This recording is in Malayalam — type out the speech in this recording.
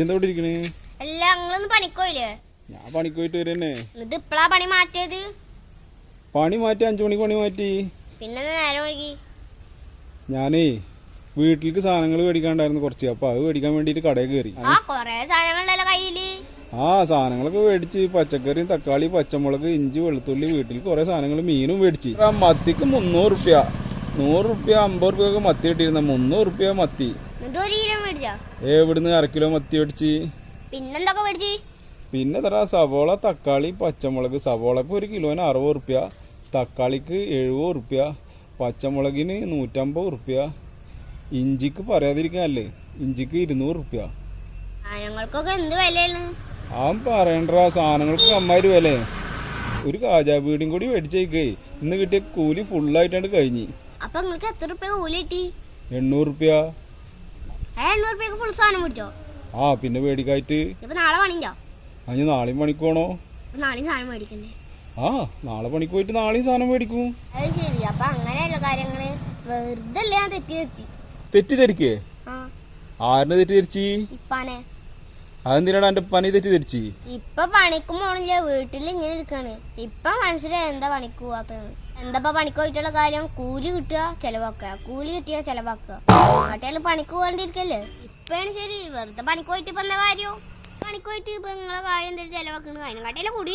ഇരിക്കണേ? അല്ല നിങ്ങളൊന്ന് പണിക്കോയില്ലേ ഞാൻ പണിക്ക് പോയിട്ട് വരന്നെ. എന്നിട്ട് ഇപ്പളാ പണി മാറ്റിയത്? പണി മാറ്റി അഞ്ചു മണിക്ക് പണി മാറ്റി. പിന്നെ എന്താ നേരം ഒഴുകി ഞാനേ വീട്ടിലേക്ക് സാധനങ്ങൾ മേടിക്കാണ്ടായിരുന്നു കുറച്ച്. അപ്പൊ അത് മേടിക്കാൻ വേണ്ടിട്ട് കടയിൽ കയറി ആ കൊറേ സാധനങ്ങളുണ്ടല്ലോ കയ്യിൽ. ആ സാധനങ്ങളൊക്കെ മേടിച്ച്. പച്ചക്കറിയും തക്കാളി പച്ചമുളക് ഇഞ്ചി വെളുത്തുള്ളി വീട്ടിൽ കുറെ സാധനങ്ങൾ മീനും മേടിച്ച്. മത്തിക്ക് മുന്നൂറ് റുപ്യ. നൂറ് റുപ്യ അമ്പത് റുപ്യൊക്കെ മത്തി. കിട്ടിയിരുന്ന മുന്നൂറ് റുപ്യ മത്തി എവിടുന്ന് അര കിലോ മത്തി മേടിച്ച്. പിന്നെന്തൊക്കെ മേടിച്ച്? പിന്നെ തറ സവോള തക്കാളി പച്ചമുളക്. സവോളക്ക് ഒരു കിലോന് അറുപത് റുപ്യ തക്കാളിക്ക് എഴുപത് റുപ്യ പച്ചമുളകിന് നൂറ്റമ്പത് റുപ്യ ഇഞ്ചിക്ക് പറയാതിരിക്കാനല്ലേ? ഇഞ്ചിക്ക് ഇരുന്നൂറ് റുപ്യ സാധനങ്ങൾക്കൊക്കെ എന്ത് വിലയാണ്? ആ പറയണ്ട സാധനങ്ങൾക്ക് അമ്മാതിരി വില ഒരു കാജാ വീടും കൂടി മേടിച്ചേക്കേ. ഇന്ന് കിട്ടിയ കൂലി ഫുള്ളായിട്ടാണ് കഴിഞ്ഞ്. അപ്പൊ നിങ്ങൾക്ക് എത്ര രൂപ കൂലി കിട്ടി? എണ്ണൂറ് റുപ്യ ആ എണ്ണൂറ് റുപ്യക്ക് ഫുൾ സാധനം മേടിച്ചോ? ആ പിന്നെ മേടിക്കായിട്ട്. ഇപ്പൊ നാളെ പണിണ്ടോ? അഞ്ഞ് നാളെയും പണിക്ക് പോണോ? നാളെയും സാധനം മേടിക്കണ്ടേ? ആ നാളെ പണിക്ക് പോയിട്ട് നാളെയും സാധനം മേടിക്കും. അത് ശരി അപ്പൊ അങ്ങനെയല്ല കാര്യങ്ങൾ. വെറുതെ തെറ്റി ഞാൻ തെറ്റിദ്ധരിച്ചു? തെറ്റിദ്ധരിക്കേ? ആ. തെറ്റിദ്ധരിച്ചു? ഇപ്പാനെ. അതെന്തിനാടാ എന്റെ പണി തെറ്റിദ്ധരിച്ച് ഇപ്പൊ പണിക്കും പോണില്ല വീട്ടിൽ ഇങ്ങനെ ഇരിക്കാണ്. ഇപ്പൊ മനസ്സിലായി എന്താ പണിക്ക് പോവാത്തത്? എന്താ പണിക്ക് പോയിട്ടുള്ള കാര്യം? കൂലി കിട്ടുക ചെലവാക്കുക. കൂലി കിട്ടിയ ചെലവാക്കുക. അങ്ങോട്ടേലും പണിക്ക് പോകാണ്ടിരിക്കല്ലേ ഇപ്പഴാണ് ശരി. വെറുതെ പണിക്ക് പോയിട്ട് ഇപ്പൊ എന്താ കാര്യം? പണിക്ക് പോയിട്ട് ഇപ്പൊ നിങ്ങളെ കാര്യം എന്തെങ്കിലും ചെലവാക്കണ കാര്യം. കാട്ടിയല്ലേ കൂടി